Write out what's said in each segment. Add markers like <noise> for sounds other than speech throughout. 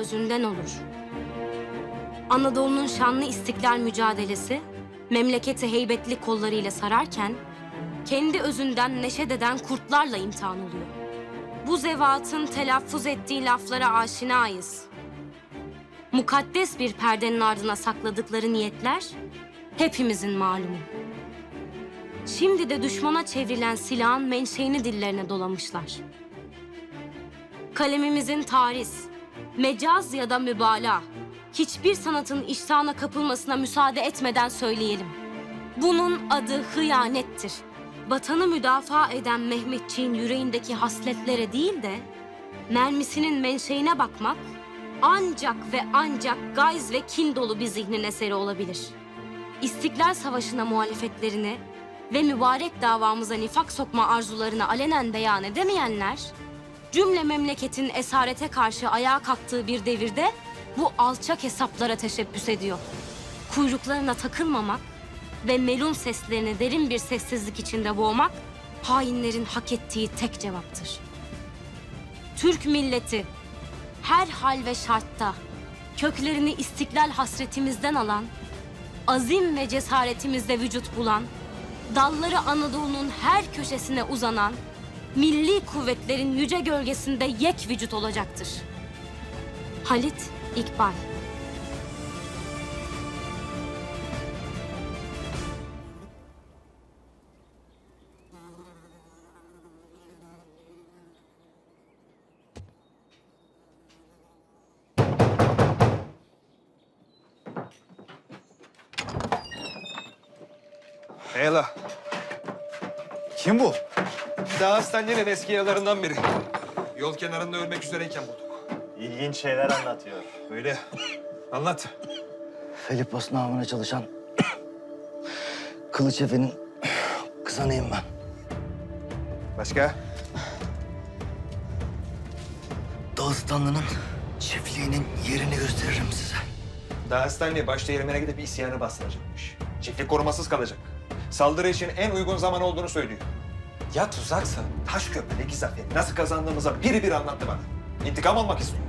özünden olur. Anadolu'nun şanlı istiklal mücadelesi memleketi heybetli kollarıyla sararken kendi özünden neşet eden kurtlarla imtihan oluyor. Bu zevatın telaffuz ettiği laflara aşinayız. Mukaddes bir perdenin ardına sakladıkları niyetler hepimizin malumu. Şimdi de düşmana çevrilen silahın menşeini dillerine dolamışlar. Kalemimizin tariz, mecaz ya da mübalağa, hiçbir sanatın ihsana kapılmasına müsaade etmeden söyleyelim. Bunun adı hıyanettir. Vatanı müdafaa eden Mehmetçiğin yüreğindeki hasletlere değil de mermisinin menşeine bakmak ancak ve ancak gayz ve kin dolu bir zihnin eseri olabilir. İstiklal Savaşı'na muhalefetlerini ve mübarek davamıza nifak sokma arzularını alenen beyan edemeyenler, cümle memleketin esarete karşı ayağa kalktığı bir devirde bu alçak hesaplara teşebbüs ediyor. Kuyruklarına takılmamak ve melun seslerini derin bir sessizlik içinde boğmak, hainlerin hak ettiği tek cevaptır. Türk milleti her hal ve şartta köklerini istiklal hasretimizden alan, azim ve cesaretimizde vücut bulan, dalları Anadolu'nun her köşesine uzanan, milli kuvvetlerin yüce gölgesinde yek vücut olacaktır. Halit İkbal Eyla. Kim bu? Daha hastanenin eski yaralarından biri. Yol kenarında ölmek üzereyken bulduk. İlginç şeyler anlatıyor. Öyle. Anlat. Filipos namına çalışan <coughs> Kılıç Efe'nin <coughs> kızanıyım ben. Başka? Dağıstanlı'nın çiftliğinin yerini gösteririm size. Hastane başta yerimine gidip isyanı bastıracakmış. Çiftlik korumasız kalacak. Saldırı için en uygun zaman olduğunu söylüyor. Ya tuzaksa taş köprüdeki zaferi nasıl kazandığımıza biri bir anlattı bana. İntikam almak istiyor.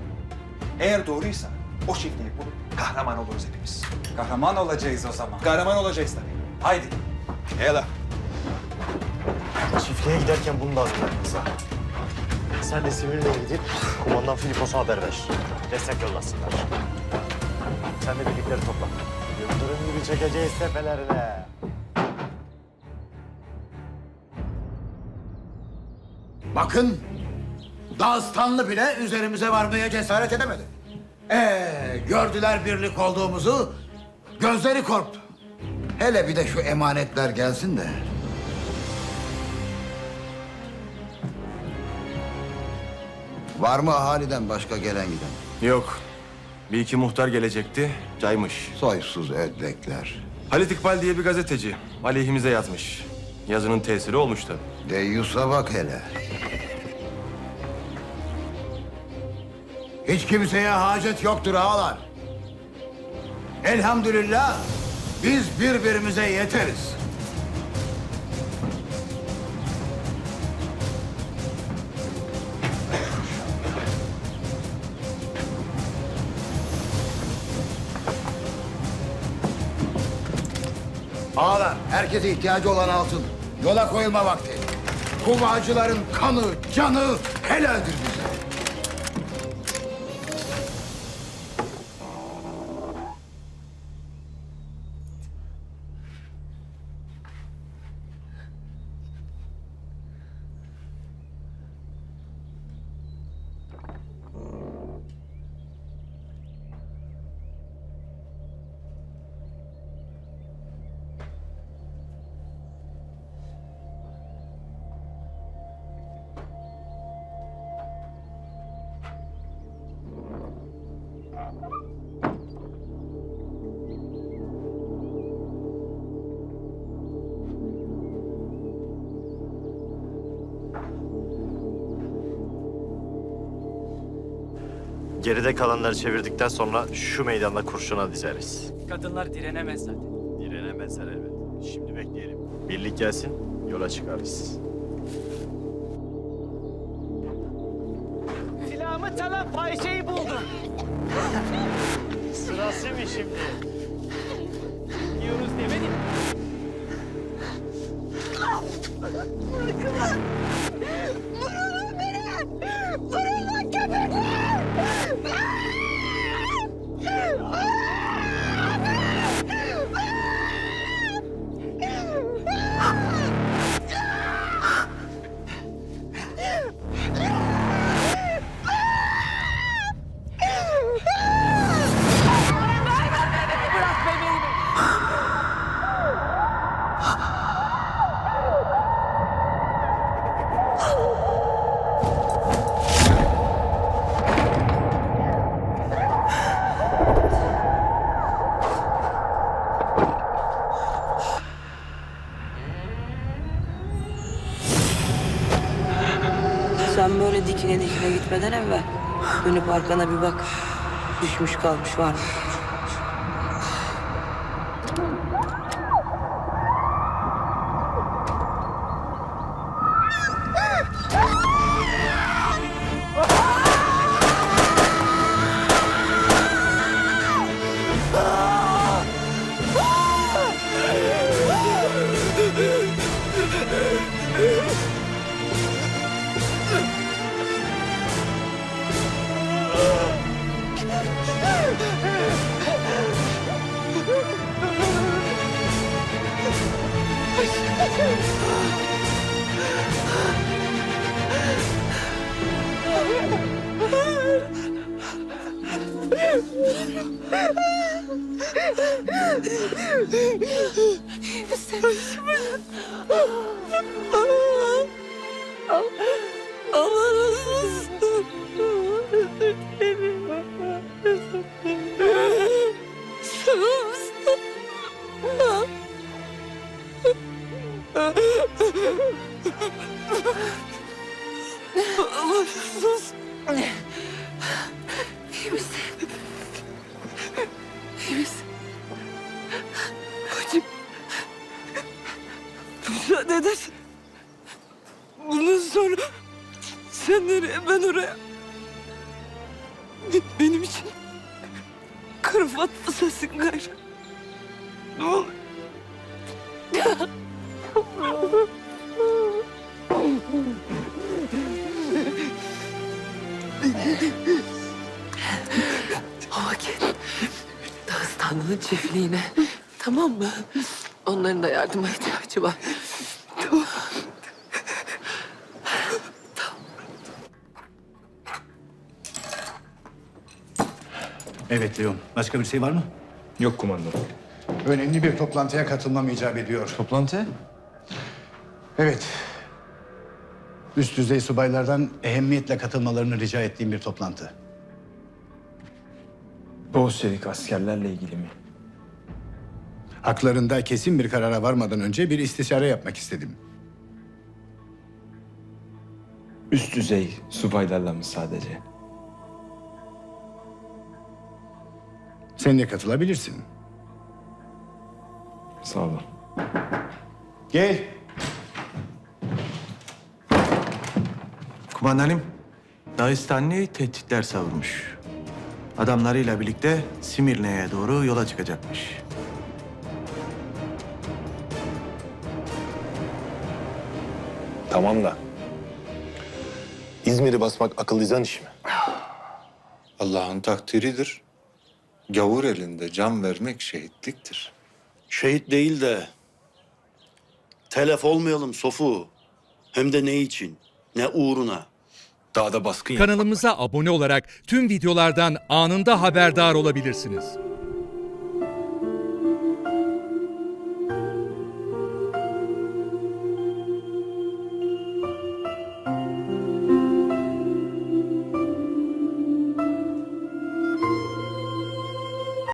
Eğer doğruysa o çiftliği bulup kahraman oluruz hepimiz. Kahraman olacağız o zaman. Kahraman olacağız tabii. Haydi. Eyla. Çiftliğe giderken bunu da hazırladınız ha. Sen de Simirli'ye gidip kumandan Filipos'a haber ver. Destek yollasınlar. Sen de birlikleri topla. Yıldırım gibi çekeceğiz tepelerine. Bakın, Dağıstanlı bile üzerimize varmaya cesaret edemedi. Ee, gördüler birlik olduğumuzu, gözleri korktu. Hele bir de şu emanetler gelsin de. Var mı ahaliden başka gelen giden? Yok. Bir iki muhtar gelecekti, caymış. Soysuz ödlekler. Halit İkbal diye bir gazeteci aleyhimize yazmış. Yazının tesiri olmuş tabii. Deyyus'a bak hele. Hiç kimseye hacet yoktur ağalar. Elhamdülillah biz birbirimize yeteriz. Ağalar, herkese ihtiyacı olan altın. Yola koyulma vakti. Kuvacıların kanı, canı helaldir bize. Geride kalanları çevirdikten sonra şu meydanda kurşuna dizeriz. Kadınlar direnemez zaten. Direnemezler elbet. Şimdi bekleyelim. Birlik gelsin, yola çıkarız. Silahımı çalan fahişeyi buldum. Sırası mı şimdi? Gidiyoruz demedim. Bırakın. Dikine dikine gitmeden evvel dönüp arkana bir bak. Düşmüş kalmış var mı? Allah razı olsun. Allah razı olsun. Be- Benim için kara Fatma sensin gayrı. Ne olur. O vakit Dağıstanlı'nın çiftliğine. Tamam mı? Onların da yardıma ihtiyacı var. Tamam. Evet Leon. Başka bir şey var mı? Yok kumandanım. Önemli bir toplantıya katılmam icap ediyor. Toplantı? Evet. Üst düzey subaylardan ehemmiyetle katılmalarını rica ettiğim bir toplantı. Bolşevik askerlerle ilgili mi? Haklarında kesin bir karara varmadan önce bir istişare yapmak istedim. Üst düzey subaylarla mı sadece? Sen de katılabilirsin. Sağ olun. Gel. Kumandanım, Dağıstanlı tehditler savurmuş. Adamlarıyla birlikte Simirne'ye doğru yola çıkacakmış. Tamam da. İzmir'i basmak akıllıcan iş mi? Allah'ın takdiridir. Gavur elinde can vermek şehitliktir. Şehit değil de telef olmayalım Sofu. Hem de ne için? Ne uğruna? Dağda baskın Kanalımıza abone olarak tüm videolardan anında haberdar olabilirsiniz.